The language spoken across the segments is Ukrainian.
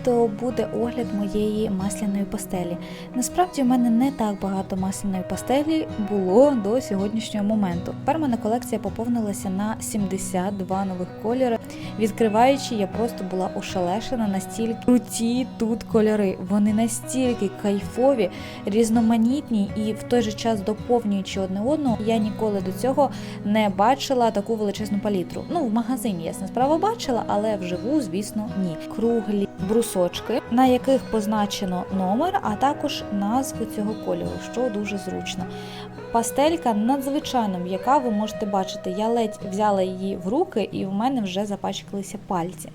відео буде огляд моєї масляної пастелі. Насправді в мене не так багато масляної пастелі було до сьогоднішнього моменту. Тепер мене колекція поповнилася на 72 нових кольори. Відкриваючи, я просто була ошелешена настільки круті тут кольори. Вони настільки кайфові, різноманітні і в той же час доповнюючи одне одного. Я ніколи до цього не бачила таку величезну палітру. Ну, в магазині ясна справа бачила, але вживу, звісно, ні. Круглі брусочки, на яких позначено номер, а також назву цього кольору, що дуже зручно. Пастелька надзвичайно м'яка, ви можете бачити, я ледь взяла її в руки, і в мене вже запачкалися пальці.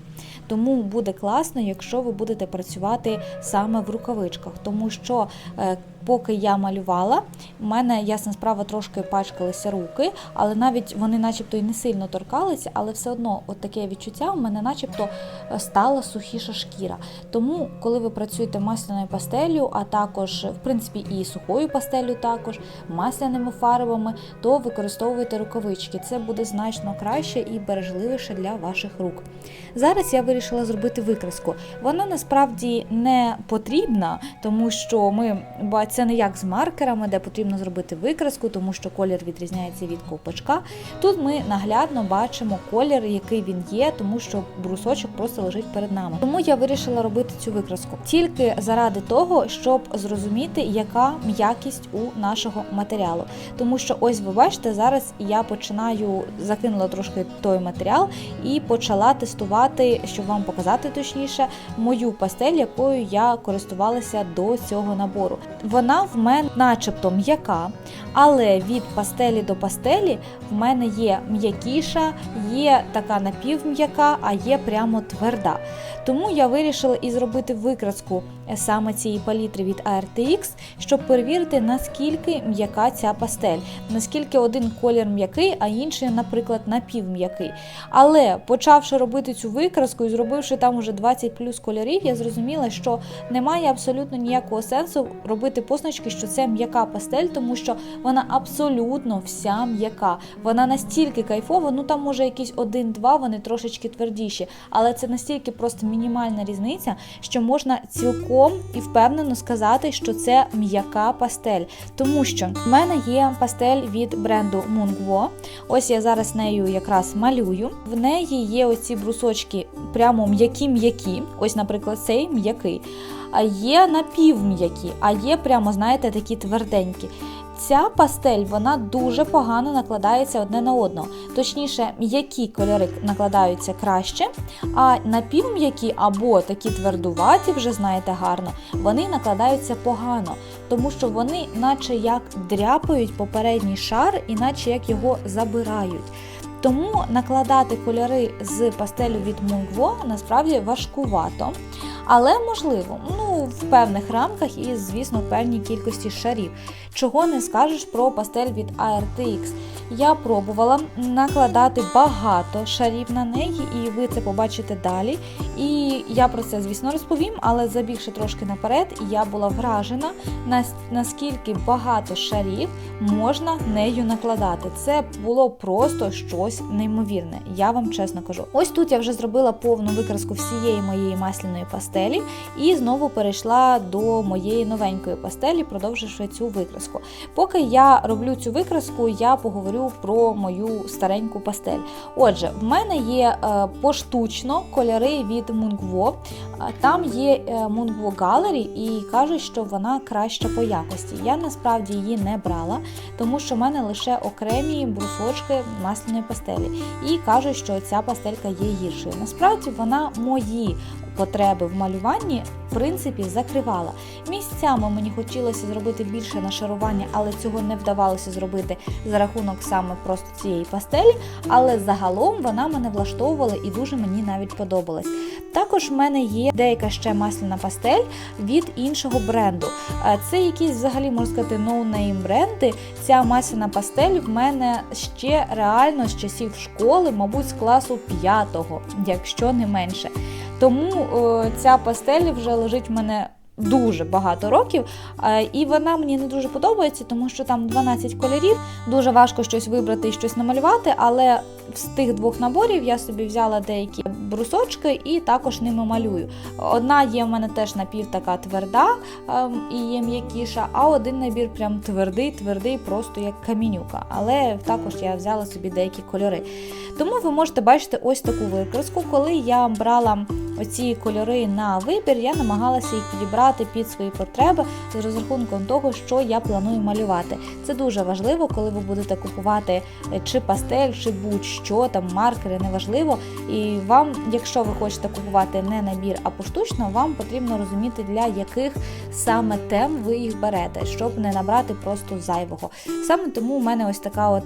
Тому буде класно, якщо ви будете працювати саме в рукавичках, тому що е, поки я малювала, в мене ясна справа трошки пачкалися руки, але навіть вони, начебто, і не сильно торкалися, але все одно, от таке відчуття у мене, начебто, е, стала сухіша шкіра. Тому, коли ви працюєте масляною пастелью, а також, в принципі, і сухою пастелью, також масляними фарбами, то використовуйте рукавички. Це буде значно краще і бережливіше для ваших рук. Зараз я вирішила зробити викраску. Вона насправді не потрібна, тому що ми це не як з маркерами, де потрібно зробити викраску, тому що колір відрізняється від ковпачка. Тут ми наглядно бачимо колір, який він є, тому що брусочок просто лежить перед нами. Тому я вирішила робити цю викраску тільки заради того, щоб зрозуміти, яка м'якість у нашого матеріалу. Тому що ось ви бачите, зараз я починаю закинула трошки той матеріал і почала тестувати, щоб вам показати точніше, мою пастель, якою я користувалася до цього набору. Вона в мене, начебто, м'яка, але від пастелі до пастелі в мене є м'якіша, є така напівм'яка, а є прямо тверда. Тому я вирішила і зробити викраску саме цієї палітри від ARTX, щоб перевірити, наскільки м'яка ця пастель, наскільки один колір м'який, а інший, наприклад, напівм'який. Але почавши робити цю викраску і зробивши там уже 20 плюс кольорів, я зрозуміла, що немає абсолютно ніякого сенсу робити позначки, що це м'яка пастель, тому що вона абсолютно вся м'яка. Вона настільки кайфова, ну там може якісь один-два, вони трошечки твердіші, але це настільки просто мінімальна різниця, що можна цілком і впевнено сказати, що це м'яка пастель. Тому що в мене є пастель від бренду Mungwo. Ось я зараз нею якраз малюю. В неї є оці брусочки прямо м'які-м'які. Ось, наприклад, цей м'який. А є напівм'які, а є прямо, знаєте, такі тверденькі. Ця пастель вона дуже погано накладається одне на одного. Точніше, м'які кольори накладаються краще, а напівм'які або такі твердуваті, вже знаєте гарно, вони накладаються погано, тому що вони, наче як дряпають попередній шар, і наче як його забирають. Тому накладати кольори з пастелю від Mungwo насправді важкувато. Але можливо, ну в певних рамках і, звісно, в певній кількості шарів. Чого не скажеш про пастель від ARTX. Я пробувала накладати багато шарів на неї, і ви це побачите далі. І я про це, звісно, розповім, але забігши трошки наперед, я була вражена, наскільки багато шарів можна нею накладати. Це було просто щось неймовірне, я вам чесно кажу. Ось тут я вже зробила повну викраску всієї моєї масляної пастелі і знову перейшла до моєї новенької пастелі, продовживши цю викраску. Поки я роблю цю викраску, я поговорю про мою стареньку пастель. Отже, в мене є е, поштучно кольори від Mungwo. Е, Там є е, Mungwo Gallery і кажуть, що вона краща по якості. Я насправді її не брала, тому що в мене лише окремі брусочки масляної пастелі. І кажуть, що ця пастелька є гіршою. Насправді вона мої потреби в малюванні в принципі закривала. Місцями мені хотілося зробити більше нашарування, але цього не вдавалося зробити за рахунок саме просто цієї пастелі. Але загалом вона мене влаштовувала і дуже мені навіть подобалась. Також в мене є деяка ще масляна пастель від іншого бренду. Це якісь взагалі можна сказати ноунейм бренди. Ця масляна пастель в мене ще реально з часів школи, мабуть, з класу 5, якщо не менше. Тому е, ця пастель вже лежить в мене дуже багато років, е, і вона мені не дуже подобається, тому що там 12 кольорів. Дуже важко щось вибрати і щось намалювати, але з тих двох наборів я собі взяла деякі брусочки і також ними малюю. Одна є в мене теж напів така тверда ем, і є м'якіша, а один набір прям твердий, твердий, просто як камінюка. Але також я взяла собі деякі кольори. Тому ви можете бачити ось таку викраску. Коли я брала оці кольори на вибір, я намагалася їх підібрати під свої потреби з розрахунком того, що я планую малювати. Це дуже важливо, коли ви будете купувати е, чи пастель, чи будь-що там маркери, неважливо. І вам, якщо ви хочете купувати не набір, а поштучно, вам потрібно розуміти, для яких саме тем ви їх берете, щоб не набрати просто зайвого. Саме тому у мене ось така от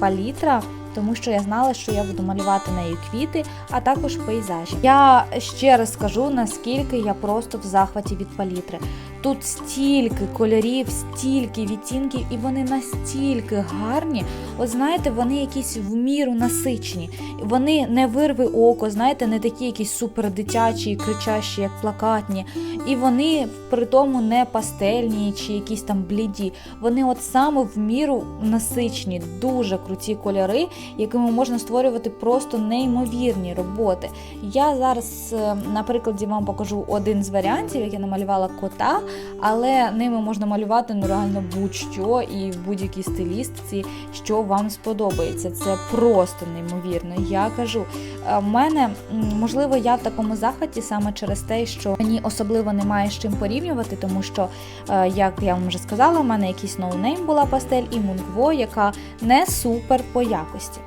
палітра. Тому що я знала, що я буду малювати нею квіти, а також пейзажі. Я ще раз скажу, наскільки я просто в захваті від палітри. Тут стільки кольорів, стільки відтінків, і вони настільки гарні. От знаєте, вони якісь в міру насичені. Вони не вирви око, знаєте, не такі якісь супер дитячі, кричащі, як плакатні. І вони при тому не пастельні чи якісь там бліді. Вони от саме в міру насичені, дуже круті кольори, якими можна створювати просто неймовірні роботи. Я зараз, е, на прикладі, вам покажу один з варіантів, як я намалювала кота, але ними можна малювати ну реально будь-що і в будь-якій стилістиці, що вам сподобається. Це просто неймовірно. Я кажу, е, в мене можливо я в такому захваті саме через те, що мені особливо немає з чим порівнювати, тому що, е, як я вам вже сказала, в мене якийсь ноунейм була пастель і Мунгво, яка не супер по якості.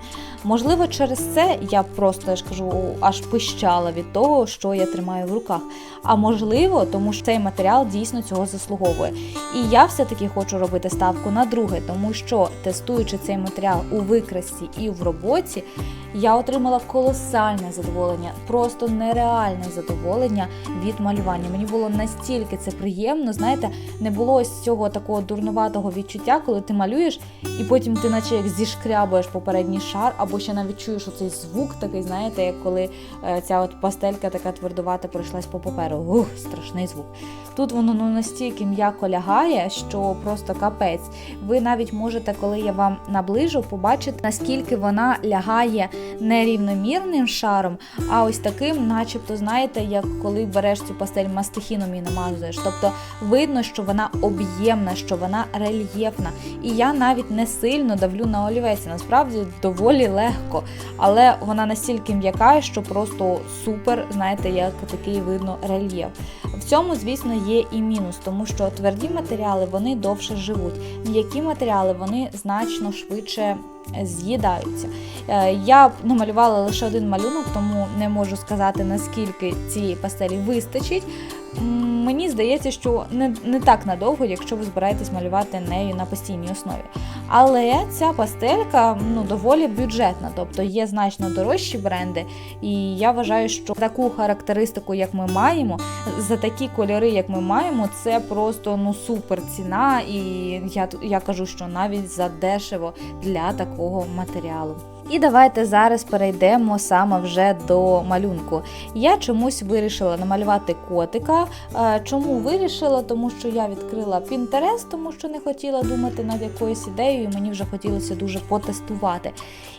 Можливо, через це я просто я ж кажу, аж пищала від того, що я тримаю в руках. А можливо, тому що цей матеріал дійсно цього заслуговує. І я все-таки хочу робити ставку на друге, тому що тестуючи цей матеріал у викрасці і в роботі, я отримала колосальне задоволення, просто нереальне задоволення від малювання. Мені було настільки це приємно, знаєте, не було ось цього такого дурнуватого відчуття, коли ти малюєш, і потім ти, наче як зішкрябуєш попередній шар, або ще навіть чуєш оцей звук такий, знаєте, як коли е, ця от пастелька така твердувата пройшлась по паперу. Ух, страшний звук. Тут воно ну настільки м'яко лягає, що просто капець. Ви навіть можете, коли я вам наближу, побачити, наскільки вона лягає не рівномірним шаром, а ось таким, начебто, знаєте, як коли береш цю пастель мастихіном і намазуєш. Тобто видно, що вона об'ємна, що вона рельєфна. І я навіть не сильно давлю на олівець. Насправді доволі легко, але вона настільки м'яка, що просто супер, знаєте, як такий видно рельєф. В цьому, звісно, є і мінус, тому що тверді матеріали вони довше живуть. М'які матеріали вони значно швидше з'їдаються. Е, Я намалювала лише один малюнок, тому не можу сказати, наскільки цієї пастелі вистачить. Мені здається, що не, не так надовго, якщо ви збираєтесь малювати нею на постійній основі. Але ця пастелька ну, доволі бюджетна, тобто є значно дорожчі бренди. І я вважаю, що таку характеристику, як ми маємо, за такі кольори, як ми маємо, це просто ну супер ціна. І я, я кажу, що навіть за дешево для такого матеріалу. І давайте зараз перейдемо саме вже до малюнку. Я чомусь вирішила намалювати котика. Е, Чому вирішила? Тому що я відкрила Pinterest, тому що не хотіла думати над якоюсь ідеєю, і мені вже хотілося дуже потестувати.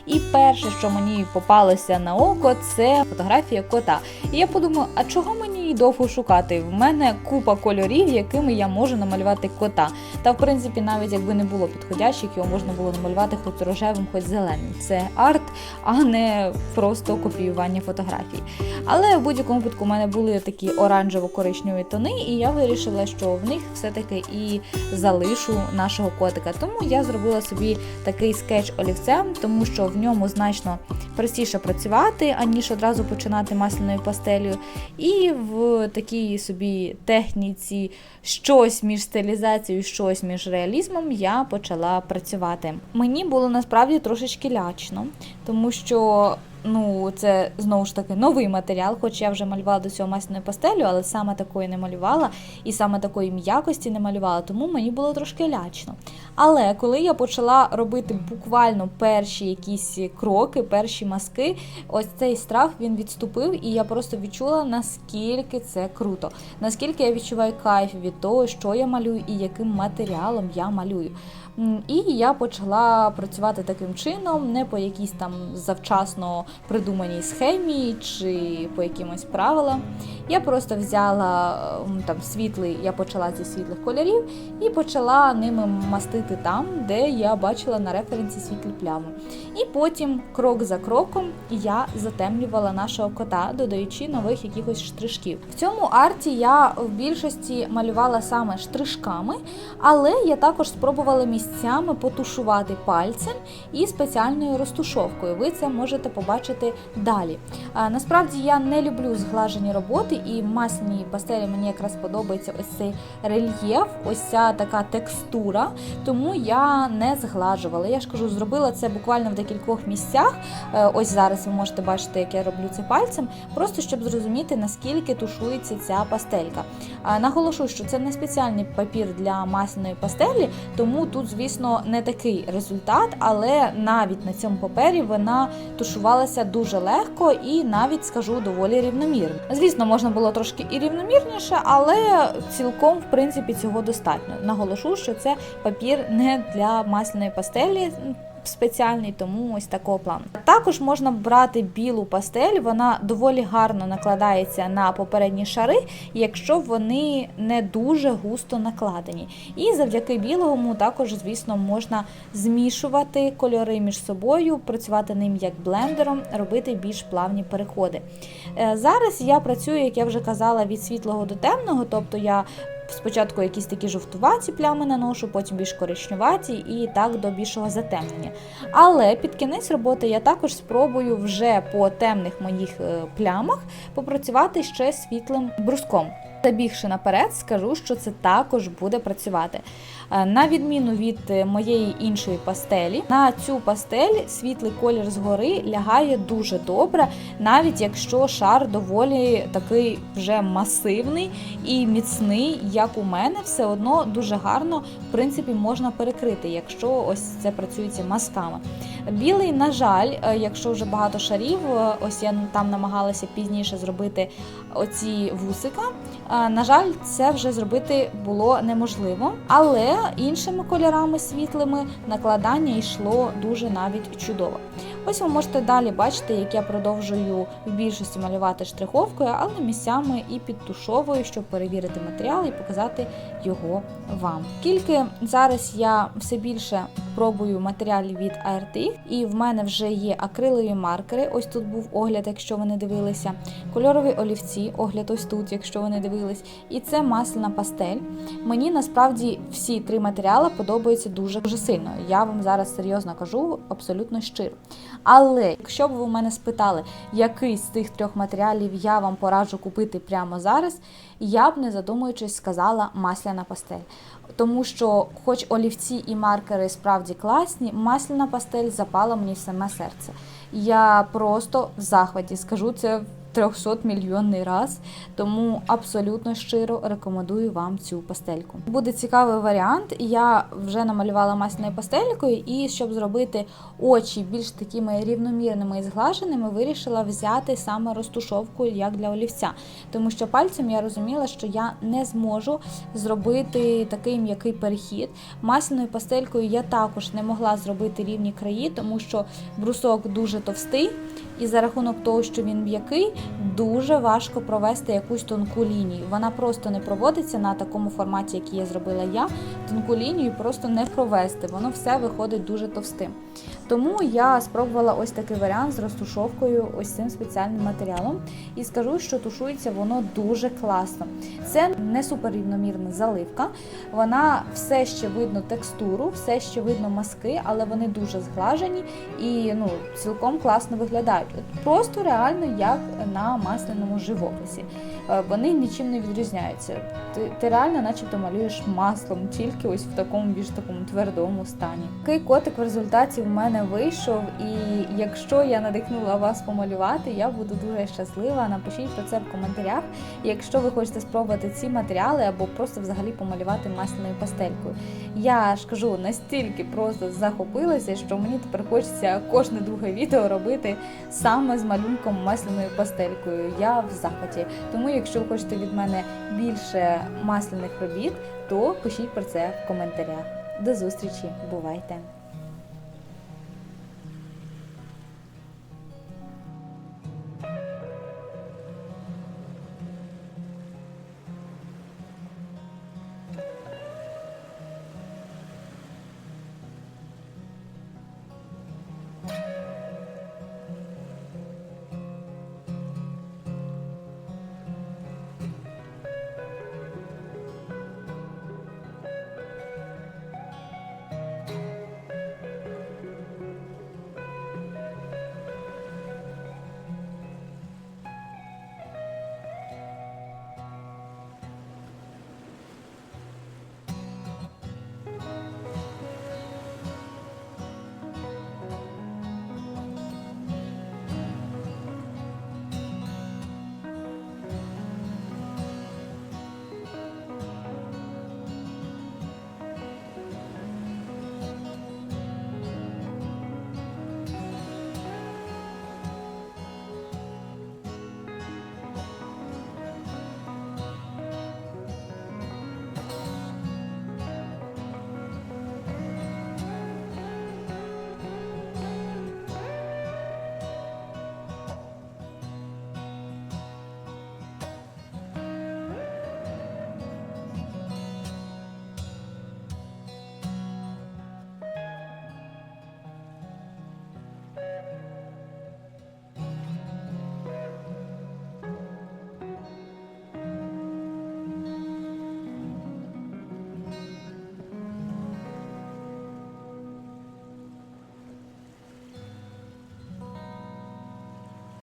І перше, що мені попалося на око, це фотографія кота. І я подумала, а чого мені її довго шукати? В мене купа кольорів, якими я можу намалювати кота. Та в принципі, навіть якби не було підходящих, його можна було намалювати хоч рожевим, хоч зеленим. Це арт, а не просто копіювання фотографій. Але в будь-якому випадку у мене були такі оранжево-коричневі тони, і я вирішила, що в них все-таки і залишу нашого котика. Тому я зробила собі такий скетч олівцем, тому що в ньому значно простіше працювати, аніж одразу починати масляною пастелью. І в такій собі техніці щось між стилізацією, щось між реалізмом я почала працювати. Мені було насправді трошечки лячно, тому що ну це знову ж таки новий матеріал, хоч я вже малювала до цього масляною пастелю, але саме такої не малювала і саме такої м'якості не малювала, тому мені було трошки лячно. Але коли я почала робити буквально перші якісь кроки, перші маски, ось цей страх він відступив, і я просто відчула, наскільки це круто, наскільки я відчуваю кайф від того, що я малюю і яким матеріалом я малюю. І я почала працювати таким чином, не по якійсь там завчасно придуманій схемі чи по якимось правилам. Я просто взяла там світлий, я почала зі світлих кольорів і почала ними мастити там, де я бачила на референсі світлі плями. І потім, крок за кроком, я затемнювала нашого кота, додаючи нових якихось штришків. В цьому арті я в більшості малювала саме штришками, але я також спробувала місцями потушувати пальцем і спеціальною розтушовкою. Ви це можете побачити далі. Насправді я не люблю зглажені роботи, і в масляній пастелі мені якраз подобається ось цей рельєф, ось ця така текстура, тому я не зглажувала. Я ж кажу, зробила це буквально в декількох місцях. Е, Ось зараз ви можете бачити, як я роблю це пальцем, просто щоб зрозуміти, наскільки тушується ця пастелька. А, Наголошу, що це не спеціальний папір для масляної пастелі, тому тут, звісно, не такий результат, але навіть на цьому папері вона тушувалася дуже легко і навіть скажу доволі рівномірно. Звісно, можна було трошки і рівномірніше, але цілком в принципі цього достатньо. Наголошу, що це папір не для масляної пастелі. Спеціальний, тому ось такого плану. Також можна брати білу пастель, вона доволі гарно накладається на попередні шари, якщо вони не дуже густо накладені. І завдяки білому також, звісно, можна змішувати кольори між собою, працювати ним як блендером, робити більш плавні переходи. Е, Зараз я працюю, як я вже казала, від світлого до темного, тобто я Спочатку якісь такі жовтуваті плями наношу, потім більш коричневаті і так до більшого затемнення. Але під кінець роботи я також спробую вже по темних моїх е, плямах попрацювати ще світлим бруском. Забігши наперед, скажу, що це також буде працювати. Е, На відміну від моєї іншої пастелі, на цю пастель світлий колір згори лягає дуже добре, навіть якщо шар доволі такий вже масивний і міцний, як у мене, все одно дуже гарно в принципі можна перекрити, якщо ось це працюється масками. Білий, на жаль, е, якщо вже багато шарів, е, ось я там намагалася пізніше зробити оці вусика. Е, На жаль, це вже зробити було неможливо, але іншими кольорами світлими накладання йшло дуже навіть чудово. Ось ви можете далі бачити, як я продовжую в більшості малювати штриховкою, але місцями і підтушовую, щоб перевірити матеріал і показати його вам. Тільки зараз я все більше пробую матеріалів від ART, і в мене вже є акрилові маркери. Ось тут був огляд, якщо ви не дивилися, кольорові олівці, огляд ось тут, якщо ви не дивились, і це масляна пастель. Мені насправді всі три матеріали подобаються дуже дуже сильно. Я вам зараз серйозно кажу, абсолютно щиро. Але якщо б ви у мене спитали, який з тих трьох матеріалів я вам пораджу купити прямо зараз, я б не задумуючись сказала масляна пастель. Тому що, хоч олівці і маркери справді класні, масляна пастель запала мені в саме серце. Я просто в захваті скажу це 300 мільйонний раз, тому абсолютно щиро рекомендую вам цю пастельку. Буде цікавий варіант. Я вже намалювала масляною пастелькою, і щоб зробити очі більш такими рівномірними і зглаженими, вирішила взяти саме розтушовку як для олівця. Тому що пальцем я розуміла, що я не зможу зробити такий м'який перехід. Масляною пастелькою я також не могла зробити рівні краї, тому що брусок дуже товстий. І за рахунок того, що він м'який, дуже важко провести якусь тонку лінію. Вона просто не проводиться на такому форматі, який я зробила я. Тонку лінію просто не провести, воно все виходить дуже товстим. Тому я спробувала ось такий варіант з розтушовкою, ось цим спеціальним матеріалом. І скажу, що тушується воно дуже класно. Це не суперрівномірна заливка. Вона все ще видно текстуру, все ще видно маски, але вони дуже зглажені і ну, цілком класно виглядають. Просто реально як на масляному живописі. Е, Вони нічим не відрізняються. Ти, ти реально, начебто, малюєш маслом, тільки ось в такому більш такому твердому стані. Такий котик в результаті в мене вийшов. І якщо я надихнула вас помалювати, я буду дуже щаслива. Напишіть про це в коментарях. Якщо ви хочете спробувати ці матеріали або просто взагалі помалювати масляною пастелькою. Я ж кажу, настільки просто захопилася, що мені тепер хочеться кожне друге відео робити саме з малюнком масляною пастелькою. Я в захваті. Тому, якщо ви хочете від мене більше масляних робіт, то пишіть про це в коментарях. До зустрічі, бувайте!